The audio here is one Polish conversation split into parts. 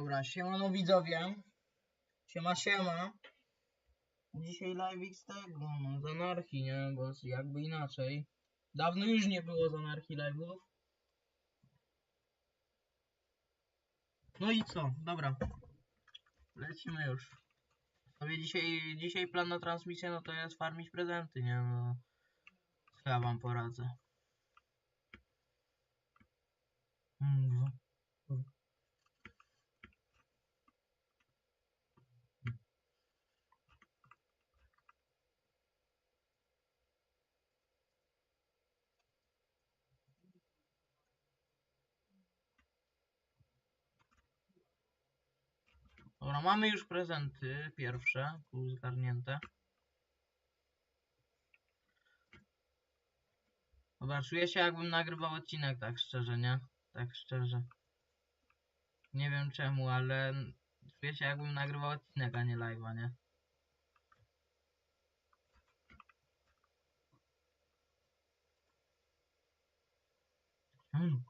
Dobra, siemano widzowie. Siema, siema. Dzisiaj live z tego, no, z anarchii, nie? Bo jakby inaczej. Dawno już nie było z anarchii live'ów. No i co? Dobra. Lecimy już. Sobie dzisiaj, dzisiaj plan na transmisję, no to jest farmić prezenty, nie? No, co ja wam poradzę. Dobra, mamy już prezenty pierwsze, tu zgarnięte. Dobra, czuję się jakbym nagrywał odcinek, tak szczerze, nie? Tak szczerze. Nie wiem czemu, ale czuję się jakbym nagrywał odcinek, a nie live'a, nie? Hmm.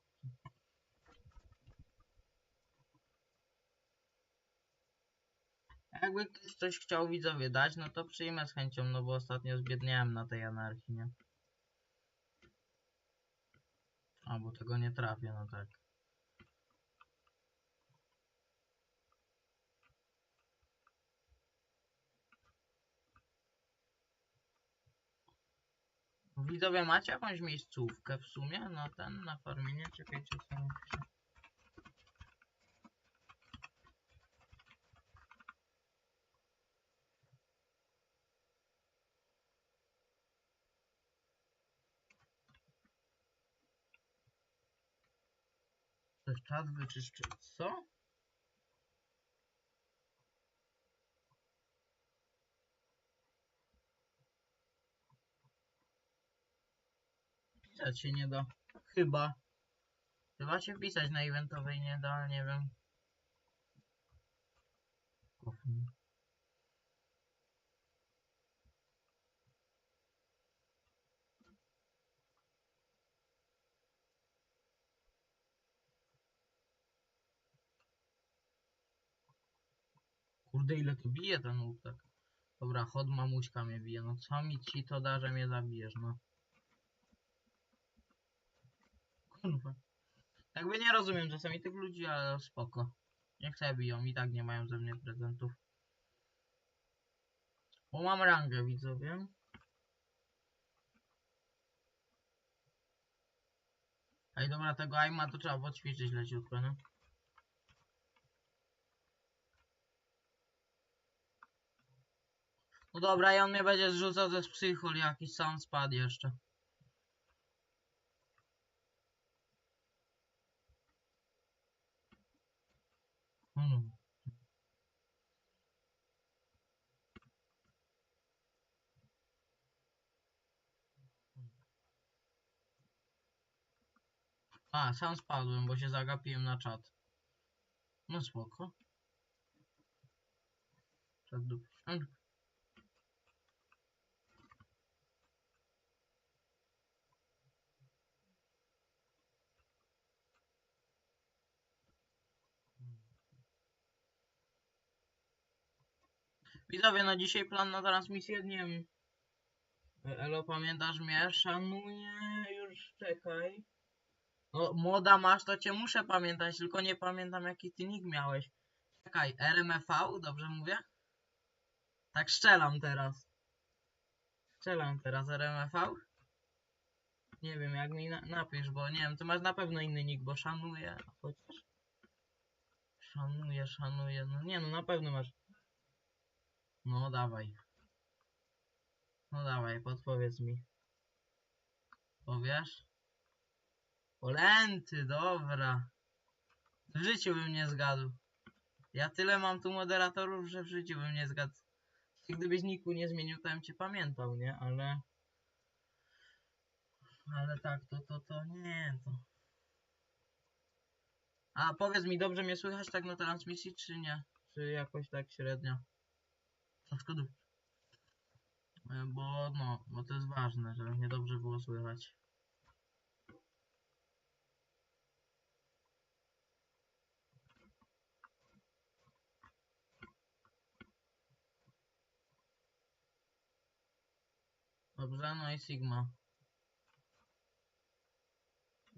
Jakby ktoś coś chciał widzowie dać, no to przyjmę z chęcią, no bo ostatnio zbiedniałem na tej anarchii, nie? A, bo tego nie trafię, no tak. Widzowie, macie jakąś miejscówkę w sumie na ten, na farmienie? Czekajcie, co Coś czas wyczyszczy. Co? Pisać się nie da. Chyba. Chyba się wpisać na eventowej nie da, nie wiem. Kofun. Kurde, ile to bije ten łuk tak. Dobra, chod mamuśka mnie bije. No co mi ci to da, że mnie zabijesz, no. Kurwa. Jakby nie rozumiem czasami tych ludzi, ale spoko. Niech sobie biją, i tak nie mają ze mnie prezentów. Bo mam rangę, widzowie. Ej, dobra, tego aima to trzeba poćwiczyć leciutko, no. No dobra, i on mnie będzie zrzucał ze psychol, jakiś sam spadł jeszcze. Hmm. A, sam spadłem, bo się zagapiłem na czat. No spoko. Czat dup. Widzowie, no dzisiaj plan na transmisję, nie wiem. Elo, pamiętasz mnie? Szanuję, już czekaj. No, młoda masz, to cię muszę pamiętać, tylko nie pamiętam jaki ty nick miałeś. Czekaj, RMFV, dobrze mówię? Tak strzelam teraz. Strzelam teraz RMFV? Nie wiem, jak mi na napisz, bo nie wiem, ty masz na pewno inny nick, bo szanuję, chociaż... Szanuję, szanuję, no nie no, na pewno masz... No dawaj. No dawaj, podpowiedz mi. Powiesz? Polenty, dobra. W życiu bym nie zgadł. Ja tyle mam tu moderatorów, że w życiu bym nie zgadł. Gdybyś niku nie zmienił, to bym cię pamiętał, nie? Ale... Ale tak, to, to, to, nie, to... A powiedz mi, dobrze mnie słychać tak na transmisji, czy nie? Czy jakoś tak średnio? odszkoduj. E, bo no, bo to jest ważne, żeby mnie dobrze było słychać. Dobrze, no i Sigma.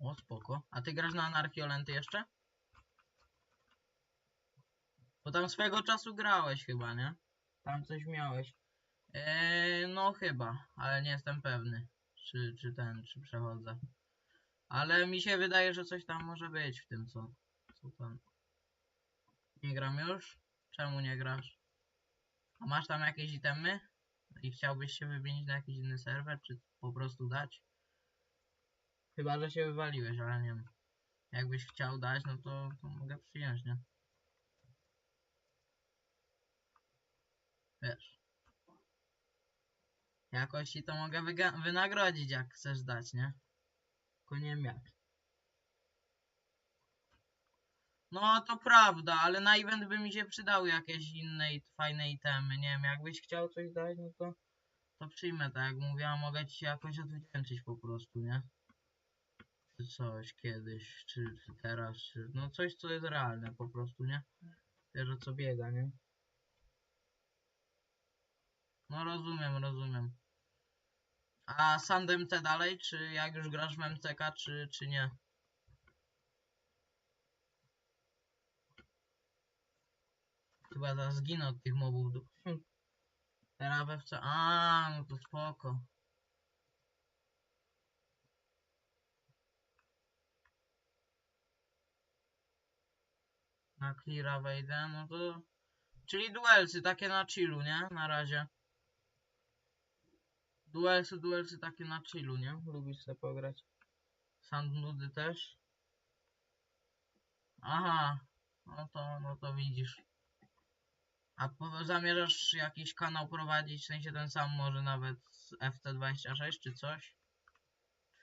O, spoko. A ty grasz na Anarchiolenty jeszcze? Bo tam swego czasu grałeś chyba, nie? Tam coś miałeś. Eee, no chyba, ale nie jestem pewny, czy, czy ten, czy przechodzę. Ale mi się wydaje, że coś tam może być w tym, co, co tam. Nie gram już? Czemu nie grasz? A masz tam jakieś itemy? I chciałbyś się wymienić na jakiś inny serwer, czy po prostu dać? Chyba, że się wywaliłeś, ale nie wiem. Jakbyś chciał dać, no to, to mogę przyjąć, nie? Wiesz. Jakoś ci to mogę wynagrodzić, jak chcesz dać, nie? Tylko nie wiem jak. No to prawda, ale na event by mi się przydały jakieś inne i fajne itemy. Nie wiem, jakbyś chciał coś dać, no to, to przyjmę, tak jak mówiłam, mogę ci jakoś odwdzięczyć po prostu, nie? Czy coś kiedyś, czy, czy teraz, czy no coś, co jest realne po prostu, nie? Wiesz o co biega, nie? No rozumiem, rozumiem. A Sand MC dalej, czy jak już grasz w MCK, czy, czy nie? Chyba zaraz zginę od tych mobów. Teraz we wce... A, no to spoko. Na cleara wejdę, no to... Czyli duelsy, takie na chillu, nie? Na razie. Duelsy, duelsy takie na chillu, nie? Lubisz sobie pograć. Sand nudy też. Aha, no to, no to widzisz. A zamierzasz jakiś kanał prowadzić, w sensie ten sam może nawet z FT26 czy coś?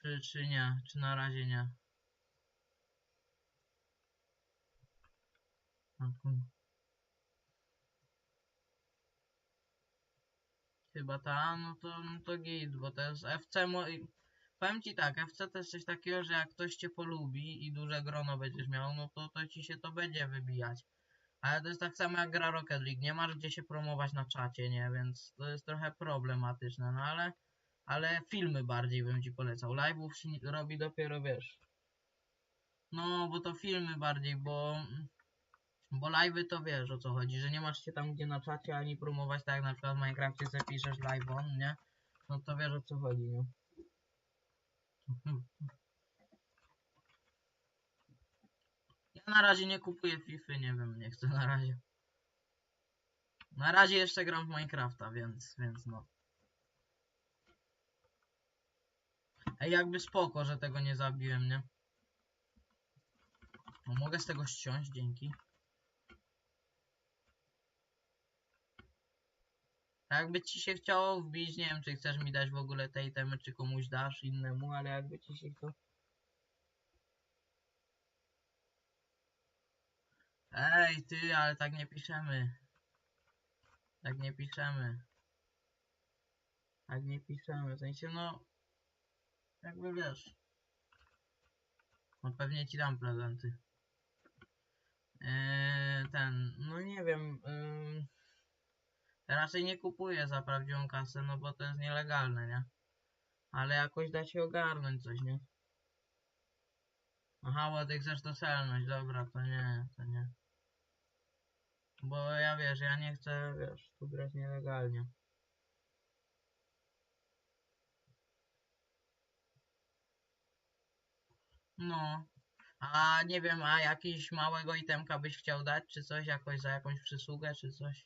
Czy, czy nie? Czy na razie nie? Mhm. Chyba ta, no to, no to git, bo jest FC, mo- powiem ci tak, FC to jest coś takiego, że jak ktoś cię polubi i duże grono będziesz miał, no to, to ci się to będzie wybijać. Ale to jest tak samo jak gra Rocket League, nie masz gdzie się promować na czacie, nie, więc to jest trochę problematyczne, no ale, ale filmy bardziej bym ci polecał, live'ów robi dopiero, wiesz. No, bo to filmy bardziej, bo... Bo live'y to wiesz o co chodzi, że nie masz się tam gdzie na czacie ani promować, tak jak na przykład w Minecrafcie sobie piszesz live on, nie? No to wiesz o co chodzi, nie? Ja na razie nie kupuję FIFA, nie wiem, nie chcę na razie. Na razie jeszcze gram w Minecrafta, więc, więc no. Ej, jakby spoko, że tego nie zabiłem, nie? No, mogę z tego ściąć, dzięki. Tak Jakby ci się chciało wbić, nie wiem czy chcesz mi dać w ogóle te itemy, czy komuś dasz innemu, ale jakby ci się chciało... Ej, ty, ale tak nie piszemy. Tak nie piszemy. Tak nie piszemy, w sensie no... Jakby wiesz. No pewnie ci dam prezenty. Eee, ten, no nie wiem. Ym... Raczej nie kupuję za prawdziwą kasę, no bo to jest nielegalne, nie? Ale jakoś da się ogarnąć coś, nie? Aha, bo ty chcesz to selność, dobra, to nie, to nie. Bo ja wiesz, ja nie chcę, wiesz, tu grać nielegalnie. No. A nie wiem, a jakiś małego itemka byś chciał dać, czy coś, jakoś za jakąś przysługę, czy coś?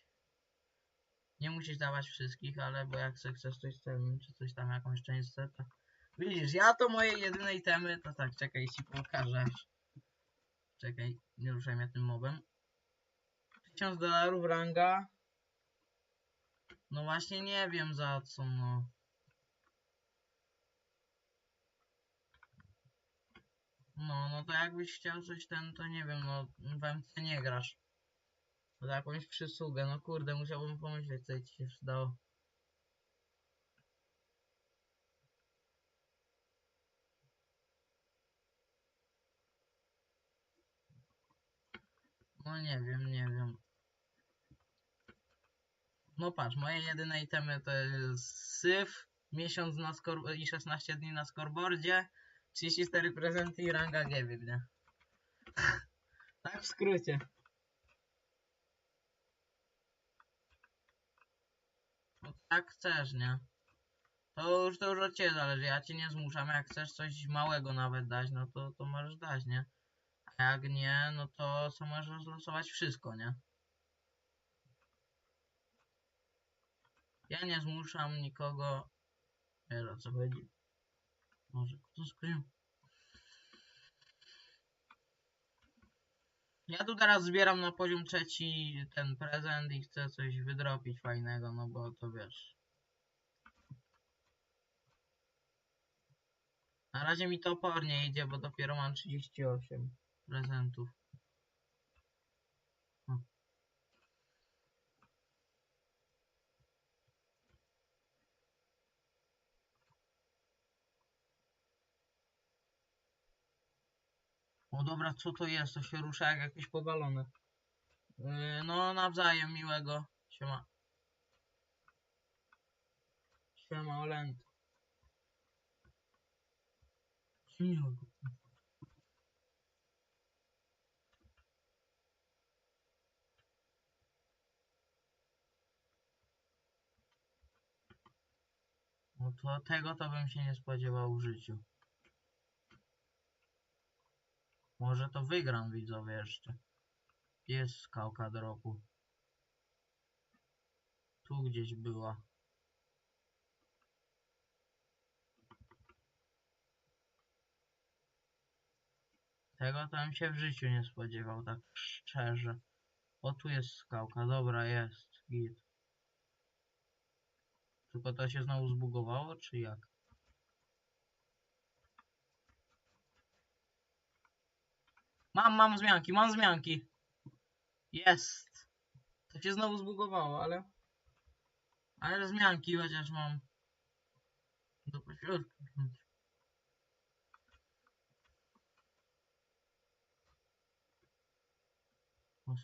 Nie musisz dawać wszystkich, ale bo jak se chcesz coś celnym, czy coś tam, jakąś część seta. Widzisz, ja to moje jedyne itemy, to tak, czekaj, ci pokażę. Czekaj, nie ruszaj mnie tym mobem. 1000 dolarów ranga. No właśnie nie wiem za co, no. No, no to jakbyś chciał coś ten, to nie wiem, no w MC nie grasz. Za jakąś przysługę, no kurde, musiałbym pomyśleć, co ci się przydało. No nie wiem, nie wiem. No patrz, moje jedyne itemy to jest syf, miesiąc na i 16 dni na scoreboardzie, 34 prezenty i ranga G biegnie. tak w skrócie. Tak chcesz, nie? To już, to już od ciebie zależy, ja cię nie zmuszam, jak chcesz coś małego nawet dać, no to, to możesz dać, nie? A jak nie, no to co możesz rozlosować wszystko, nie? Ja nie zmuszam nikogo. Wiesz o co chodzi. Może kto skrył? Ja tu teraz zbieram na poziom trzeci ten prezent i chcę coś wydropić fajnego, no bo to wiesz. Na razie mi to opornie idzie, bo dopiero mam 38 prezentów. O. O dobra, co to jest? To się rusza jak jakieś powalone. Yy, no nawzajem miłego. Siema. Siema Olent. Miłego. No to tego to bym się nie spodziewał w życiu. Może to wygram widzowie jeszcze. Jest skałka dropu? Tu gdzieś była. Tego bym się w życiu nie spodziewał, tak szczerze. O, tu jest skałka, dobra, jest, git. Tylko to się znowu zbugowało, czy jak? Mam, mam zmianki, mam zmianki. Jest. To się znowu zbugowało, ale... Ale zmianki chociaż mam. Do pośrodku. O,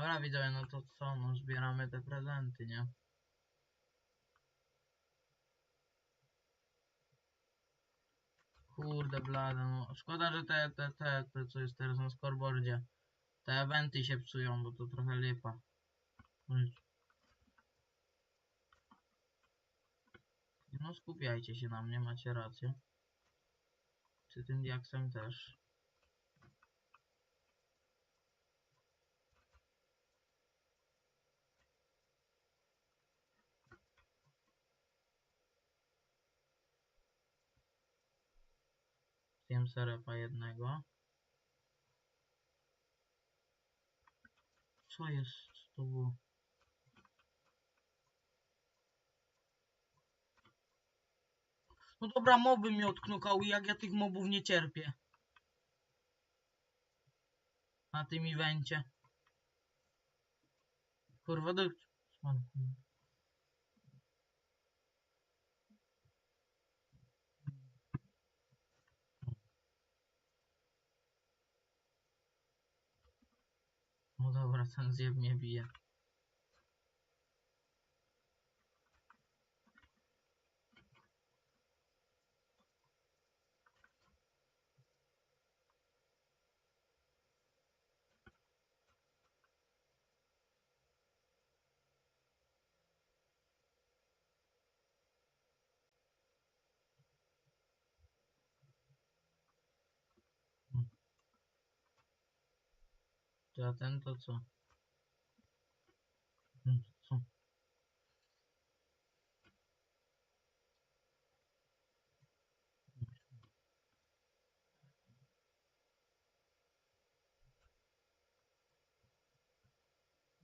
Dobra widzowie, no to co, no zbieramy te prezenty, nie? Kurde blade, no szkoda, że te, te, te, te co jest teraz na scoreboardzie Te eventy się psują, bo to trochę lipa. No skupiajcie się na mnie, macie rację Czy tym diaksem też Zjem serepa jednego. Co jest było? No dobra, moby mnie odknokały, jak ja tych mobów nie cierpię. Na tym evencie. Kurwa, do... No dobra, ten zjeb Ty, a ten to co? Co?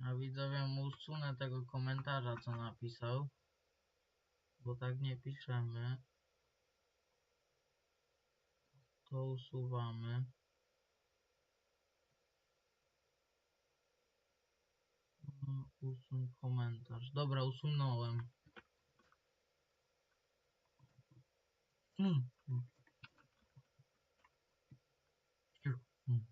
A widzowie mu usunę tego komentarza, co napisał. Bo tak nie piszemy. To usuwamy. Mm, Usuń komentarz. Dobra, usunąłem. Mm, mm. Cicho, mm.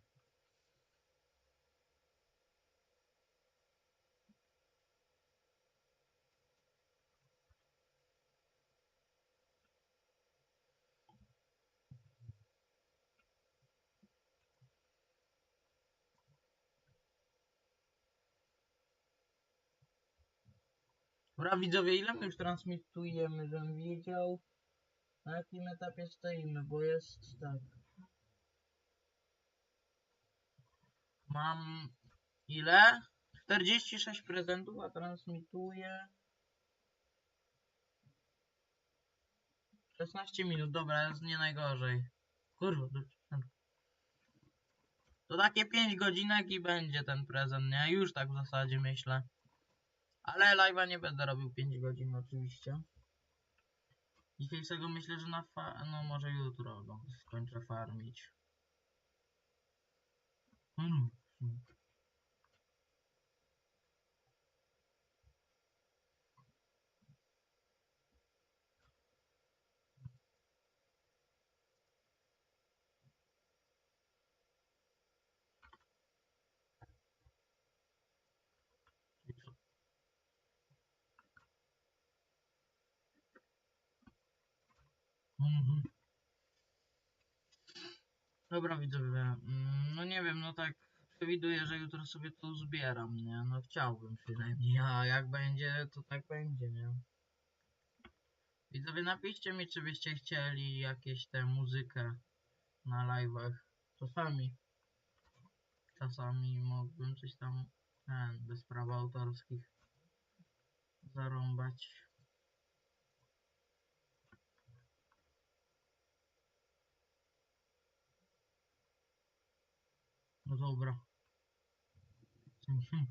Dobra widzowie, ile my już transmitujemy, żebym wiedział na jakim etapie stoimy, bo jest tak. Mam ile? 46 prezentów, a transmituję 16 minut, dobra, jest nie najgorzej. Kurwa, to- takie 5 godzinek i będzie ten prezent, nie? Już tak w zasadzie myślę. Ale live'a nie będę robił 5 godzin oczywiście. Dzisiejszego myślę, że na fa... no może jutro go skończę farmić. Hmm. hmm. Mhm. Dobra widzowie, mm, no nie wiem, no tak przewiduję, że jutro sobie to zbieram, nie? No chciałbym przynajmniej, a jak będzie, to tak będzie, nie? Widzowie, napiszcie mi, czy byście chcieli jakieś tę muzykę na live'ach. Czasami. Czasami mógłbym coś tam, ten, bez praw autorskich zarąbać. No dobra. Hmm.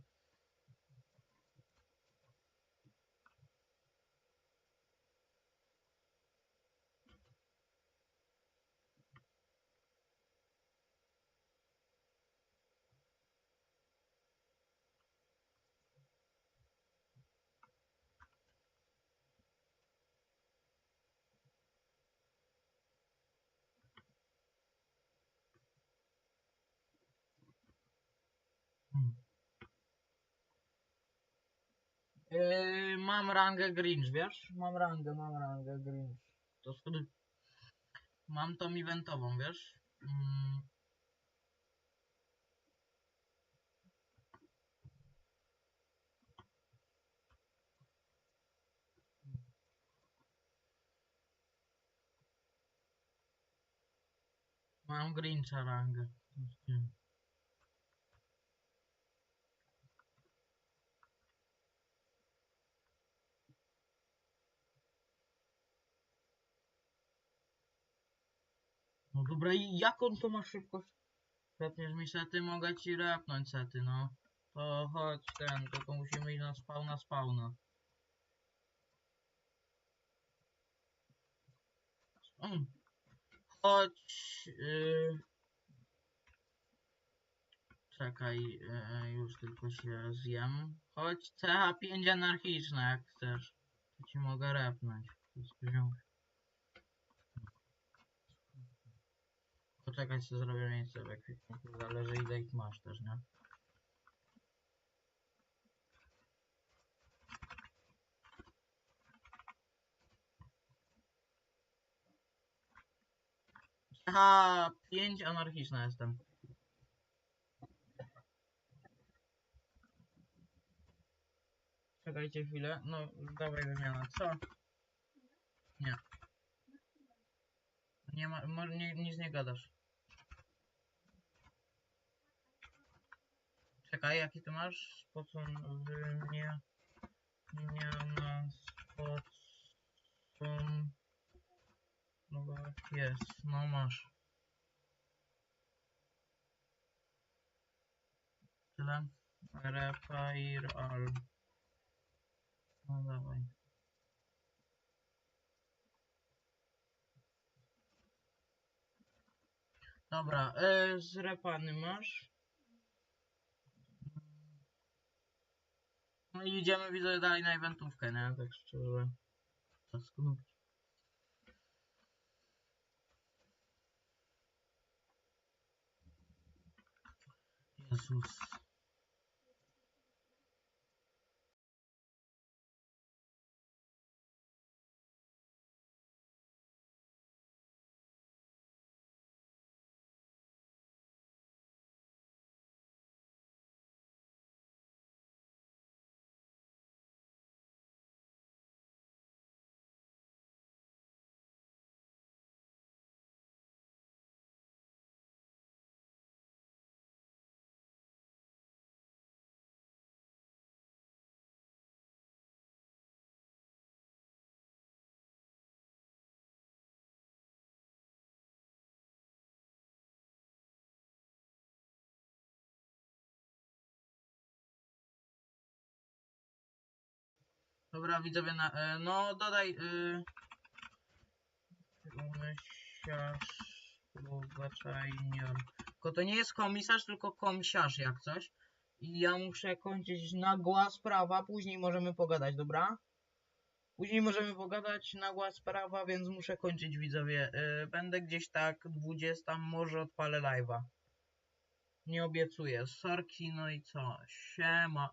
Yy, mam rangę Grinch, wiesz? Mam rangę, mam rangę Grinch. To mam tą eventową, wiesz? Mm. Mam Grincha rangę. Dobra, i jaką to ma szybkość? Przecież mi sety, mogę ci rapnąć sety, no. To chodź ten, tylko musimy iść na spawna, spawna. Mm. Chodź... Yy... Czekaj, yy, już tylko się zjem. Chodź CH5 anarchiczna, jak chcesz. To ci mogę repnąć. Wszystko wziąć. Poczekaj, co zrobię miejsce w ekwipunku. Zależy ile ich masz też, nie? Aha, 5 anarchiczna jestem. Czekajcie chwilę. No, dawaj wymiana. Co? Nie. Nie ma, nie, nic nie gadasz. Czekaj, jaki ty masz? Spocon wymieniana spocon... No tak jest, no masz. Tyle. Repair all. No dawaj. Dobra, e, zrepany masz. No i idziemy widzę dalej na eventówkę, nie? Tak szczerze. Co skąd? Jezus. Dobra, widzowie, na, e, no dodaj... Y, Komisiarz Próbaczajnior. Tylko to nie jest komisarz, tylko komisarz jak coś. I ja muszę kończyć nagła sprawa, później możemy pogadać, dobra? Później możemy pogadać, nagła sprawa, więc muszę kończyć widzowie. Y, będę gdzieś tak 20, może odpalę live'a. Nie obiecuję. Sorki, no i co? Siema.